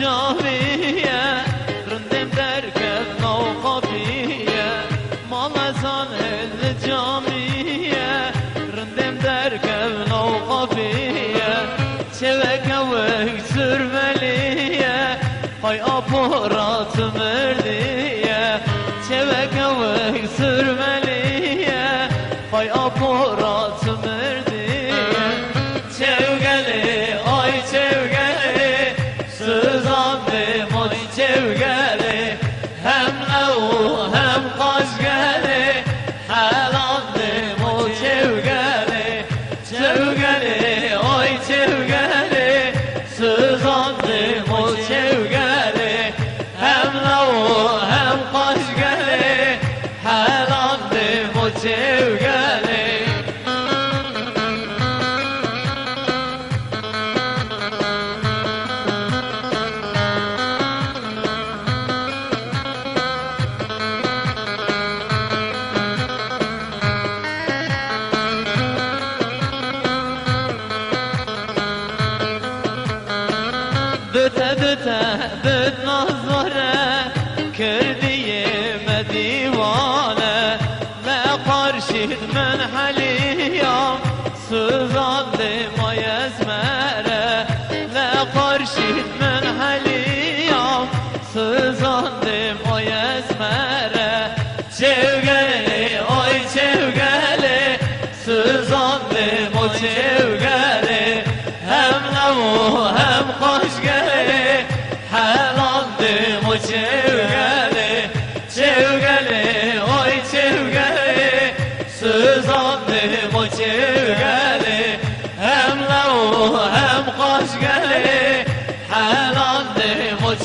camiye Rındım derken o kafiye Malazan el camiye Rındım derken o kafiye Çevek evek sürmeliye Hay aparatım erdiye Çevek evek sürmeliye Hay aparatım Düte düte düt nazare Kırdiyeme divane Ne karşı menhaliyam Sızandım ay ezmere. Ne karşı menhaliyam Sızandım ay ezmere. Çevgeli ay çevgeli Sızandım o çevgeli. Hem lavu hem hoş O